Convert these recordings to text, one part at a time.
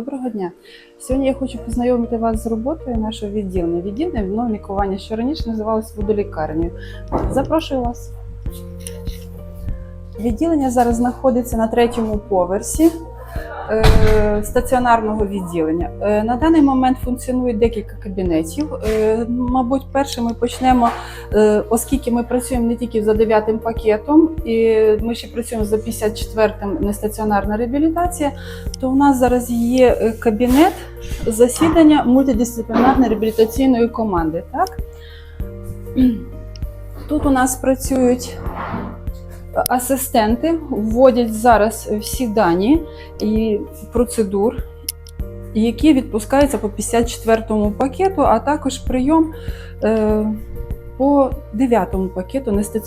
Доброго дня. Сьогодні я хочу познайомити вас з роботою нашого відділення. Відділення відновлення лікування, що раніше називалось водолікарнею. Запрошую вас. Відділення зараз знаходиться на третьому поверсі е, стаціонарного відділення. Е, на даний момент функціонує декілька кабінетів. Е, мабуть, перше ми почнемо, е, оскільки ми працюємо не тільки за дев'ятим пакетом, і ми ще працюємо за 54-м нестаціонарна реабілітація, то у нас зараз є кабінет засідання мультидисциплінарної реабілітаційної команди. Так? Тут у нас працюють асистенти, вводять зараз всі дані і процедур, які відпускаються по 54-му пакету, а також прийом е, по 9-му пакету е,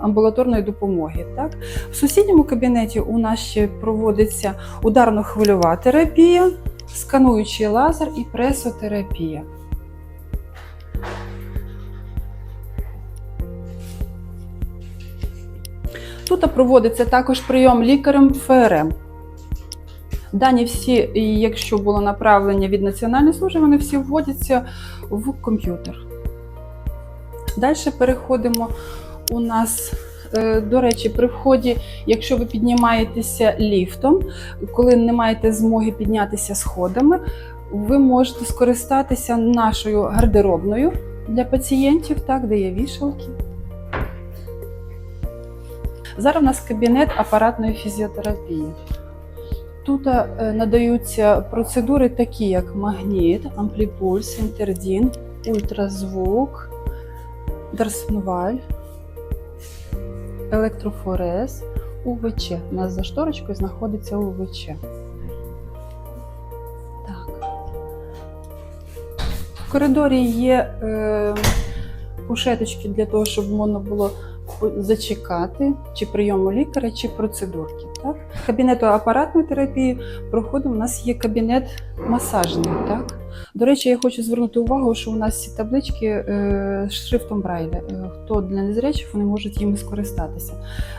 амбулаторної допомоги. Так? В сусідньому кабінеті у нас ще проводиться ударно-хвильова терапія, скануючий лазер і пресотерапія. Тут проводиться також прийом лікарем ФРМ. Дані всі, якщо було направлення від Національної служби, вони всі вводяться в комп'ютер. Далі переходимо у нас. е, До речі, при вході, якщо ви піднімаєтеся ліфтом, коли не маєте змоги піднятися сходами, ви можете скористатися нашою гардеробною для пацієнтів, так, де є вішалки. Зараз у нас кабінет апаратної фізіотерапії. Тут е, надаються процедури такі, як магніт, ампліпульс, інтердін, ультразвук, дарсонваль, електрофорез, УВЧ. У нас за шторочкою знаходиться УВЧ. Так. В коридорі є е, кушеточки для того, щоб можна було зачекати чи прийому лікаря, чи процедурки. Так? Кабінету апаратної терапії проходимо. У нас є кабінет масажний. Так? До речі, я хочу звернути увагу, що у нас ці таблички е, з шрифтом Брайля. Е, Хто для незрячих, вони можуть їм скористатися.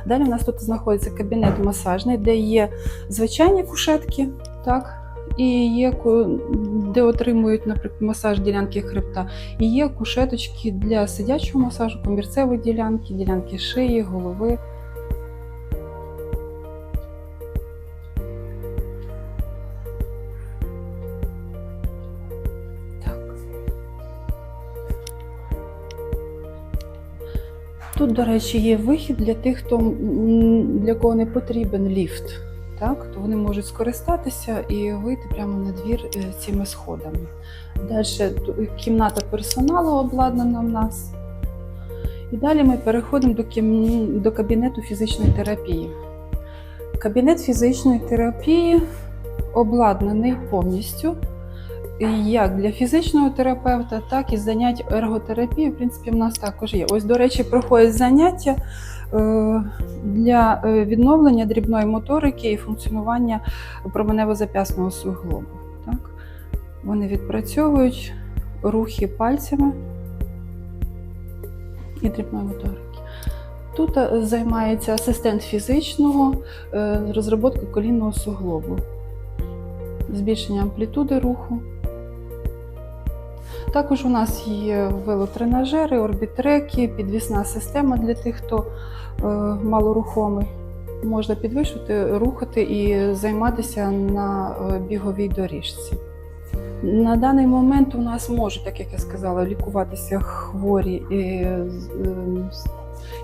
Далі у нас тут знаходиться кабінет масажний, де є звичайні кушетки. Так? І є де отримують, наприклад, масаж ділянки хребта. І є кушеточки для сидячого масажу, комірцевої ділянки, ділянки шиї, голови. Тут, до речі, є вихід для тих, хто для кого не потрібен ліфт. Так, то вони можуть скористатися і вийти прямо на двір е, цими сходами. Далі кімната персоналу обладнана в нас. І далі ми переходимо до, кім... до кабінету фізичної терапії. Кабінет фізичної терапії обладнаний повністю як для фізичного терапевта, так і занять ерготерапії. В принципі, в нас також є. Ось, до речі, проходять заняття для е, відновлення дрібної моторики і функціонування променево-зап'ясного суглобу. Так? Вони відпрацьовують рухи пальцями і дрібної моторики. Тут е, займається асистент фізичного е, колінного суглобу, збільшення амплітуди руху. Також у нас є велотренажери, орбітреки, підвісна система для тих, хто е, малорухомий. Можна підвищити, рухати і займатися на е, біговій доріжці. На даний момент у нас можуть, як я сказала, лікуватися хворі і, з-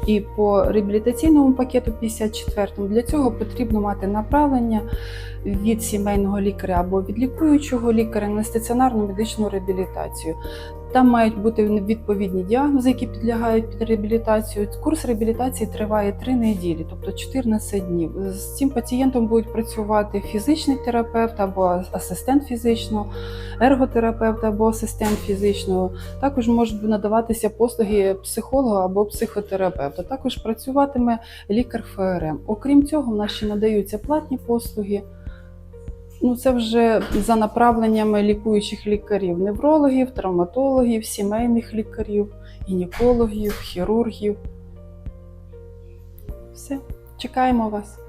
і по реабілітаційному пакету 54 Для цього потрібно мати направлення від сімейного лікаря або від лікуючого лікаря на стаціонарну медичну реабілітацію. Там мають бути відповідні діагнози, які підлягають під реабілітацію. Курс реабілітації триває 3 неділі, тобто 14 днів. З цим пацієнтом будуть працювати фізичний терапевт або асистент фізичного, ерготерапевт або асистент фізичного. Також можуть надаватися послуги психолога або психотерапевта. Також працюватиме лікар ФРМ. Окрім цього, в нас ще надаються платні послуги. Ну, це вже за направленнями лікуючих лікарів, неврологів, травматологів, сімейних лікарів, гінекологів, хірургів. Все, чекаємо вас.